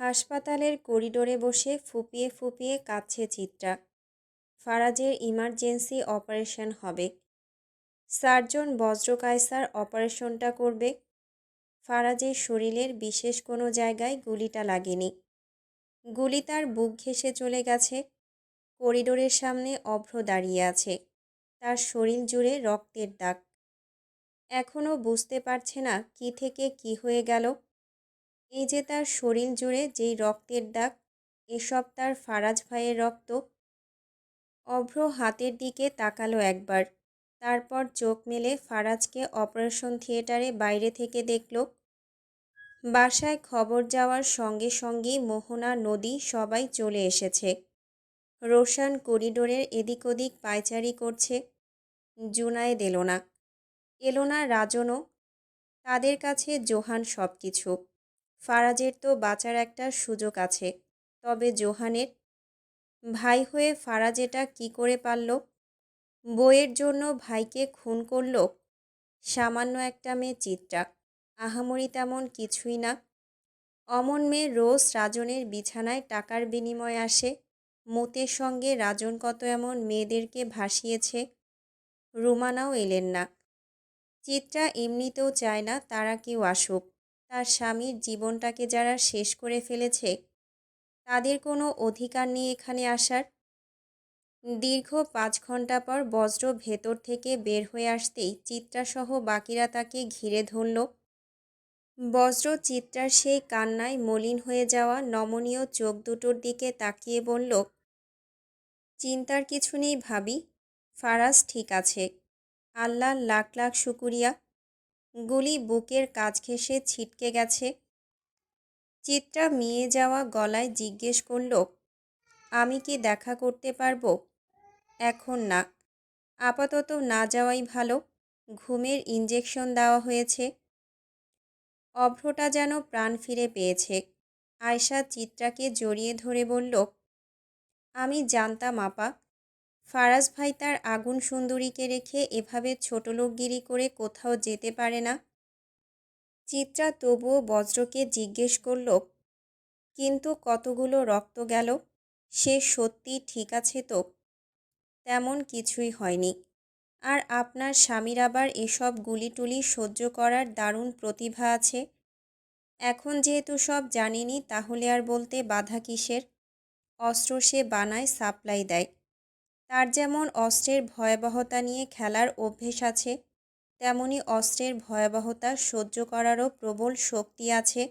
হাসপাতালের করিডোরে বসে ফুপিয়ে ফুপিয়ে কাঁদছে চিত্রা। ফারাজের ইমার্জেন্সি অপারেশন হবে। সার্জন বজ্রকায়সার অপারেশনটা করবে। ফারাজের শরীরের বিশেষ কোনো জায়গায় গুলিটা লাগেনি। গুলি তার বুক ঘেঁষে চলে গেছে। করিডোরের সামনে অভ্র দাঁড়িয়ে আছে। তার শরীর জুড়ে রক্তের দাগ। এখনও বুঝতে পারছে না কি থেকে কি হয়ে গেল। এই যে তার শরীর জুড়ে যেই রক্তের দাগ, এসব তার ফারাজ ভাইয়ের রক্ত। অভ্র হাতের দিকে তাকালো একবার। তারপর চোখ মেলে ফারাজকে অপারেশন থিয়েটারে বাইরে থেকে দেখল। বাসায় খবর যাওয়ার সঙ্গে সঙ্গেই মোহনা, নদী সবাই চলে এসেছে। রোশান করিডোরের এদিক ওদিক পায়চারি করছে। জুনায়েদ এলো না এলো না রাজনও। তাদের কাছে জোহান সব কিছু ফারাজের তো বাঁচার একটা সুযোগ আছে। তবে জোহানের ভাই হয়ে ফারাজ এটা কী করে পারল? বইয়ের জন্য ভাইকে খুন করল? সামান্য একটা মেয়ে চিত্রা। আহামরি তেমন কিছুই না। অমন মেয়ে রোজ রাজনের বিছানায় টাকার বিনিময়ে আসে। মতের সঙ্গে রাজন কত এমন মেয়েদেরকে ভাসিয়েছে? রুমানাও এলেন না। চিত্রা এমনিতেও চায় না তারা কেউ আসুক। তার স্বামীর জীবনটাকে যারা শেষ করে ফেলেছে, তাদের কোনো অধিকার নেই এখানে আসার। দীর্ঘ পাঁচ ঘণ্টা পর বজ্র ভেতর থেকে বের হয়ে আসতেই চিত্রাসহ বাকিরা তাকে ঘিরে ধরল। বজ্র চিত্রার সেই কান্নায় মলিন হয়ে যাওয়া নমনীয় চোখ দুটোর দিকে তাকিয়ে বলল, চিন্তার কিছু নেই ভাবি, ফারাজ ঠিক আছে। আল্লাহ লাখ লাখ শুকুরিয়া। গুলি বুকের কাজ ঘেঁষে ছিটকে গেছে। চিত্রা মিয়ে যাওয়া গলায় জিজ্ঞেস করল, আমি কি দেখা করতে পারব? এখন না। আপাতত না যাওয়াই ভালো। ঘুমের ইঞ্জেকশন দেওয়া হয়েছে। অভ্রটা যেন প্রাণ ফিরে পেয়েছে। আয়সা চিত্রাকে জড়িয়ে ধরে বলল, আমি জানতাম, আপা। ফারাজ ভাই তার আগুন সুন্দরীকে রেখে এভাবে ছোটলোকগিরি করে কোথাও যেতে পারে না। চিত্রা তবুও বজ্রকে জিজ্ঞেস করল, কিন্তু কতগুলো রক্ত গেল? সে সত্যি ঠিক আছে তো? তেমন কিছুই হয়নি। আর আপনার স্বামীর আবার এসব গুলিটুলি সহ্য করার দারুণ প্রতিভা আছে। এখন যেহেতু সব জানিনি, তাহলে আর বলতে বাধা কিসের? অস্ত্র সে বানায় সাপ্লাই দেয়। যেমন অস্ত্রের ভয়াবহতা নিয়ে খেলার অভ্যেস আছে, তেমনি অস্ত্রের ভয়াবহতা সহ্য করারও প্রবল শক্তি আছে।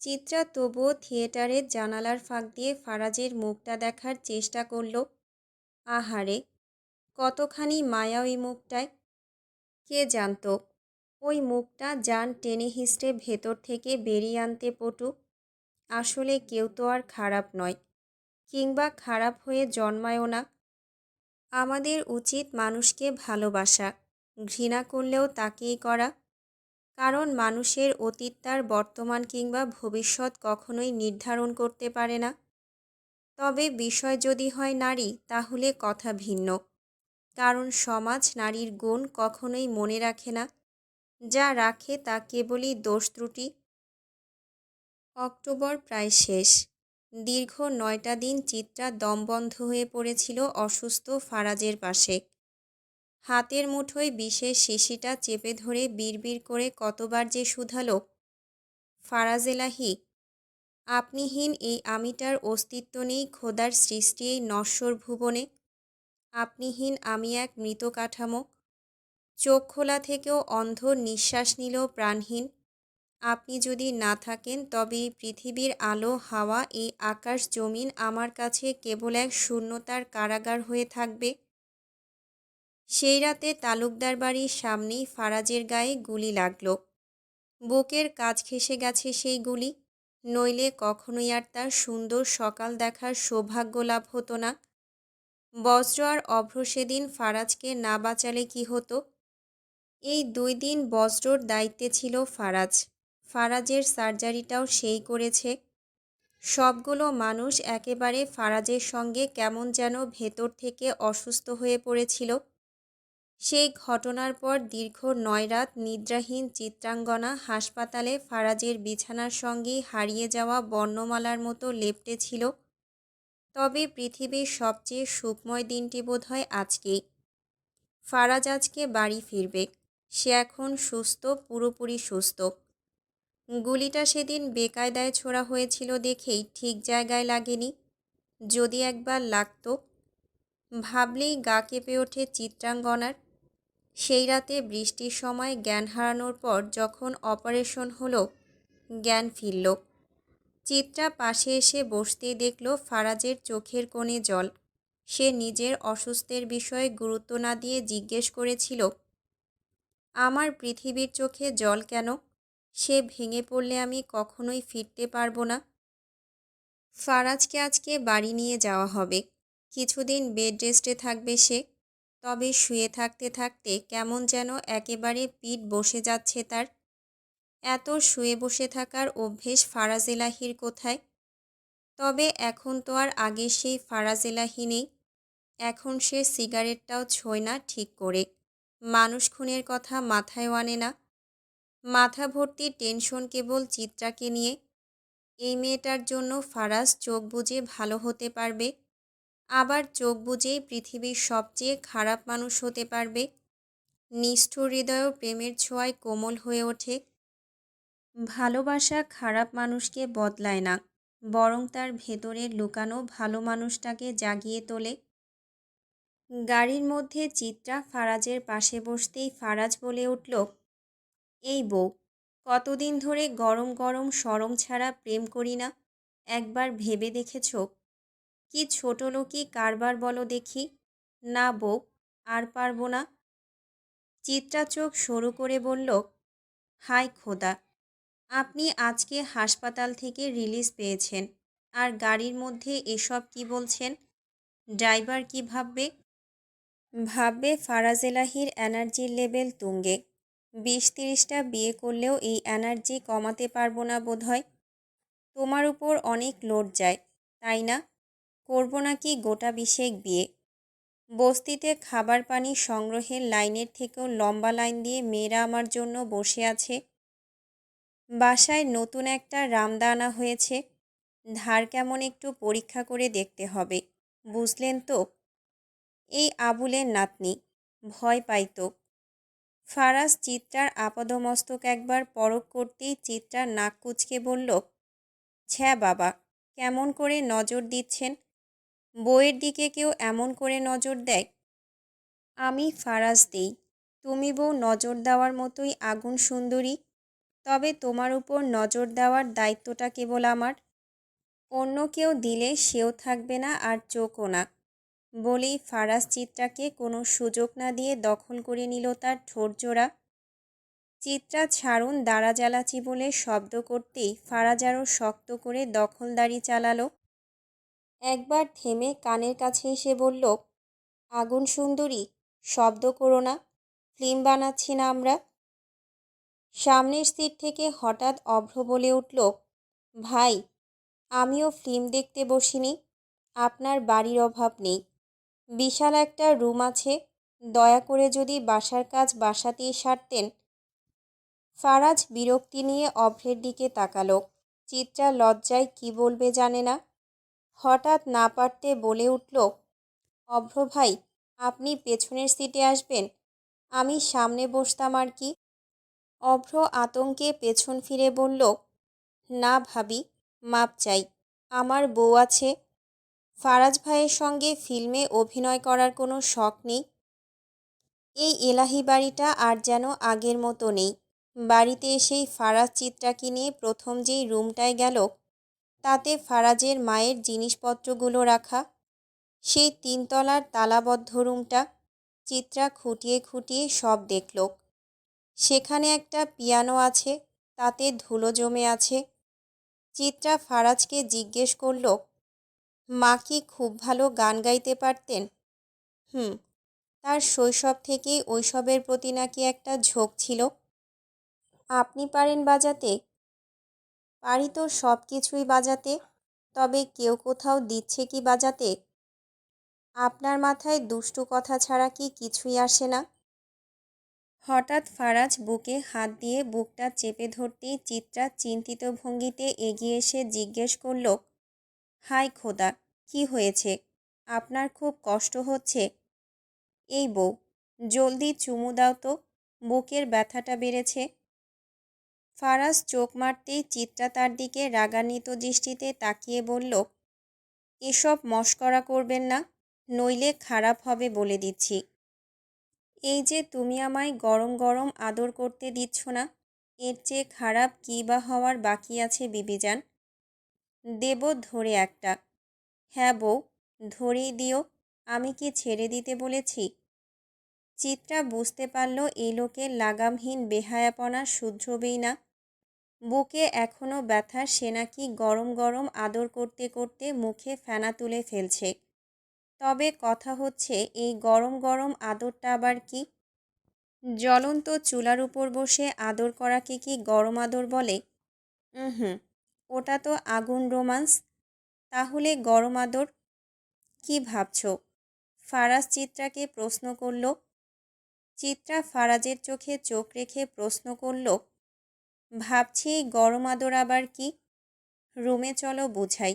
চিত্রা তবুও থিয়েটারের জানালার ফাঁক দিয়ে ফারাজের মুখটা দেখার চেষ্টা করল। আহারে, কতখানি মায়া ওই মুখটায়। কে জানত, ওই মুখটা যান টেনে হিস্টে ভেতর থেকে বেরিয়ে আনতে পটু। আসলে কেউ তো আর খারাপ নয়। কিংবা খারাপ হয়ে জন্মায়ও না। আমাদের উচিত মানুষকে ভালোবাসা, ঘৃণা করলেও তাকেই করা। কারণ মানুষের অতীত তার বর্তমান কিংবা ভবিষ্যৎ কখনোই নির্ধারণ করতে পারে না। তবে বিষয় যদি হয় নারী, তাহলে কথা ভিন্ন। কারণ সমাজ নারীর গুণ কখনোই মনে রাখে না। যা রাখে তা কেবলই দোষ ত্রুটি। অক্টোবর প্রায় শেষ। দীর্ঘ নয়টা দিন চিত্রা দমবন্ধ হয়ে পড়েছিল অসুস্থ ফারাজের পাশে। হাতের মুঠোয় বিশেষ শিশিটা চেপে ধরে বিড়বিড় করে কতবার যে শুধালো ফারাজ এলাহি আপনিহীন এই আমিটার অস্তিত্ব নেই খোদার সৃষ্টি এই নশ্বর ভুবনে, আপনিহীন আমি এক মৃত কাঠামো, চোখ খোলা থেকেও অন্ধ নিঃশ্বাস নিল প্রাণহীন আপনি যদি না থাকেন, তবে পৃথিবীর আলো, হাওয়া, এই আকাশ জমিন আমার কাছে কেবল এক শূন্যতার কারাগার হয়ে থাকবে। সেই রাতে তালুকদার বাড়ির সামনেই ফারাজের গায়ে গুলি লাগল। বুকের কাজ ঘেসে গেছে সেই গুলি। নইলে কখনোই আর তার সুন্দর সকাল দেখার সৌভাগ্য লাভ হতো না। বজ্র আর অভ্র সেদিন ফারাজকে না বাঁচালে কি হতো? এই দুই দিন বজ্রর দায়িত্বে ছিল ফারাজ। ফারাজের সার্জারিটাও সেই করেছে। সবগুলো মানুষ একেবারে ফারাজের সঙ্গে কেমন যেন ভেতর থেকে অসুস্থ হয়ে পড়েছিল। সেই ঘটনার পর দীর্ঘ নয় রাত নিদ্রাহীন চিত্রাঙ্গনা হাসপাতালে ফারাজের বিছানার সঙ্গেই হারিয়ে যাওয়া বর্ণমালার মতো লেপ্টে ছিল। তবে পৃথিবীর সবচেয়ে সুখময় দিনটি বোধহয় আজকেই। ফারাজ আজকে বাড়ি ফিরবে। সে এখন সুস্থ, পুরোপুরি সুস্থ। গুলিটা সেদিন বেকায়দায় ছোড়া হয়েছিল দেখেই ঠিক জায়গায় লাগেনি। যদি একবার লাগতো, ভাবলেই গা কেঁপে ওঠে চিত্রাঙ্গনার। সেই রাতে বৃষ্টির সময় জ্ঞান হারানোর পর যখন অপারেশন হলো, জ্ঞান ফিরল। চিত্রা পাশে এসে বসতেই দেখল ফারাজের চোখের কোণে জল। সে নিজের অসুস্থের বিষয়ে গুরুত্ব না দিয়ে জিজ্ঞেস করেছিল, আমার পৃথিবীর চোখে জল কেন? সে ভেঙে পড়লে আমি কখনোই ফিরতে পারব না। ফারাজকে আজকে বাড়ি নিয়ে যাওয়া হবে। কিছুদিন বেড রেস্টে থাকবে সে। তবে শুয়ে থাকতে থাকতে কেমন যেন একেবারে পিঠ বসে যাচ্ছে তার। এত শুয়ে বসে থাকার অভ্যেস ফারাজ এলাহির কোথায়? তবে এখন তো আর আগে সেই ফারাজ এলাহি নেই। এখন সে সিগারেটটাও ছোয় না ঠিক করে। মানুষ খুনের কথা মাথায় আনে না। মাথা টেনশন কেবল চিত্রাকে নিয়ে। এই মেয়েটার জন্য ফারাজ চোখ বুজে ভালো হতে পারবে। আবার চোখ বুজেই পৃথিবীর সবচেয়ে খারাপ মানুষ হতে পারবে। নিষ্ঠুর হৃদয় প্রেমের ছোঁয়ায় কোমল হয়ে ওঠে। ভালোবাসা খারাপ মানুষকে বদলায় না, বরং তার ভেতরে লুকানো ভালো মানুষটাকে জাগিয়ে তোলে। গাড়ির মধ্যে চিত্রা ফারাজের পাশে বসতেই ফারাজ বলে উঠল এই বউ, কতদিন ধরে গরম গরম সরম ছাড়া প্রেম করি না? একবার ভেবে দেখেছ? কি ছোট লোকই কারবার বলো দেখি। না বউ, আর পারব না। চিত্রা চোখ সরু করে বলল হাই খোদা, আপনি আজকে হাসপাতাল থেকে রিলিজ পেয়েছেন, আর গাড়ির মধ্যে এসব কি বলছেন? ড্রাইভার কি ভাববে? ভাববে ফারাজ এলাহির এনার্জির লেভেল তুঙ্গে। বিশ তিরিশটা বিয়ে করলেও এই এনার্জি কমাতে পারব না বোধ হয় তোমার উপর অনেক লোড যায়, তাই না? করব নাকি গোটা বিশেক বিয়ে? বস্তিতে খাবার পানি সংগ্রহের লাইনের থেকেও লম্বা লাইন দিয়ে মেয়েরা আমার জন্য বসে আছে। বাসায় নতুন একটা রামদা আনা হয়েছে। ধার কেমন একটু পরীক্ষা করে দেখতে হবে, বুঝলেন তো? এই আবুলের নাতনি, ভয় পাইতো ফারাজ চিত্রার আপাদমস্তক একবার পরক করতেই চিত্রার নাক কুচকে বলল, ছ্যা বাবা, কেমন করে নজর দিচ্ছেন? বইয়ের দিকে কেউ এমন করে নজর দেয়? আমি ফারাজ দেই। তুমি বউ নজর দেওয়ার মতোই আগুন সুন্দরী। তবে তোমার উপর নজর দেওয়ার দায়িত্বটা কেবল আমার। অন্য কেউ দিলে সেও থাকবে না আর চোখও না। বলেই ফারাজ চিত্রাকে কোনো সুযোগ না দিয়ে দখল করে নিল তার ঠোঁটজোড়া চিত্রা ছাড়ুন দাঁড়া জ্বালাচি বলে শব্দ করতেই ফারাজ আরও শক্ত করে দখলদারি চালালো। একবার থেমে কানের কাছে এসে বলল, আগুন সুন্দরী, শব্দ করো না, ফিল্ম বানাচ্ছি না আমরা। সামনের সিট থেকে হঠাৎ অভ্র বলে উঠল, ভাই, আমিও ফিল্ম দেখতে বসিনি, আপনার বাড়ির অভাব নেই। বিশাল একটা রুম আছে। দয়া করে যদি বাসার কাজ বাসাতেই সারতেন। ফারাজ বিরক্তি নিয়ে অভ্রের দিকে তাকালো। চিত্রা লজ্জায় কি বলবে জানে না। হঠাৎ না পারতে বলে উঠল, অভ্র ভাই, আপনি পেছনের সিটে আসবেন। আমি সামনে বসতাম আর কি? অভ্র আতঙ্কে পেছন ফিরে বলল, না ভাবি, মাপ চাই। আমার বউ আছে ফারাজ ভাইয়ের সঙ্গে ফিল্মে অভিনয় করার কোনো শখ নেই। এই এলাহি বাড়িটা আর যেন আগের মতো নেই। বাড়িতে এসেই ফারাজ চিত্রাকে নিয়ে প্রথম যেই রুমটায় গেল, তাতে ফারাজের মায়ের জিনিসপত্রগুলো রাখা, সেই তিনতলার তালাবদ্ধ রুমটা চিত্রা খুঁটিয়ে খুঁটিয়ে সব দেখল। সেখানে একটা পিয়ানো আছে, তাতে ধুলো জমে আছে। চিত্রা ফারাজকে জিজ্ঞেস করল মা কি খুব ভালো গান গাইতে পারতেন? হুম, তার শৈশব থেকেই ওইসবের প্রতি নাকি একটা ঝোঁক ছিল। আপনি পারেন বাজাতে? পারি তো সব কিছুই বাজাতে, তবে কেউ কোথাও দিচ্ছে কি বাজাতে? আপনার মাথায় দুষ্টু কথা ছাড়া কি কিছুই আসে না? হঠাৎ ফারাজ বুকে হাত দিয়ে বুকটা চেপে ধরতেই চিত্রা চিন্তিত ভঙ্গিতে এগিয়ে এসে জিজ্ঞেস করল হাই খোদা, কি হয়েছে? আপনার খুব কষ্ট হচ্ছে। এই বউ, জলদি চুমু দাও তো, বুকের ব্যথাটা বেড়েছে। ফারাজ চোখ মারতেই চিত্রা তার দিকে রাগান্বিত দৃষ্টিতে তাকিয়ে বলল, এসব মস্করা করবেন না, নইলে খারাপ হবে বলে দিচ্ছি। এই যে তুমি আমায় গরম গরম আদর করতে দিচ্ছ না, এর চেয়ে খারাপ কী বা হওয়ার বাকি আছে বিবিজান? দেব ধরে একটা। হ্যাঁ বউ ধরেই দিও, আমি কি ছেড়ে দিতে বলেছি? চিত্রা বুঝতে পারল এই লোকের লাগামহীন বেহায়াপনা শুধরবেই না। বুকে এখনও ব্যথা সে নাকি গরম গরম আদর করতে করতে মুখে ফেনা তুলে ফেলছে। তবে কথা হচ্ছে, এই গরম গরম আদরটা আবার কি? জ্বলন্ত চুলার উপর বসে আদর করাকে কি গরম আদর বলে? হুম। ওটা তো আগুন রোমান্স। তাহলে গরম আদর, কি ভাবছ? ফারাজ চিত্রাকে প্রশ্ন করল। চিত্রা ফারাজের চোখে চোখ রেখে প্রশ্ন করল, ভাবছি গরম আদর আবার কি? রুমে চলো, বুঝাই।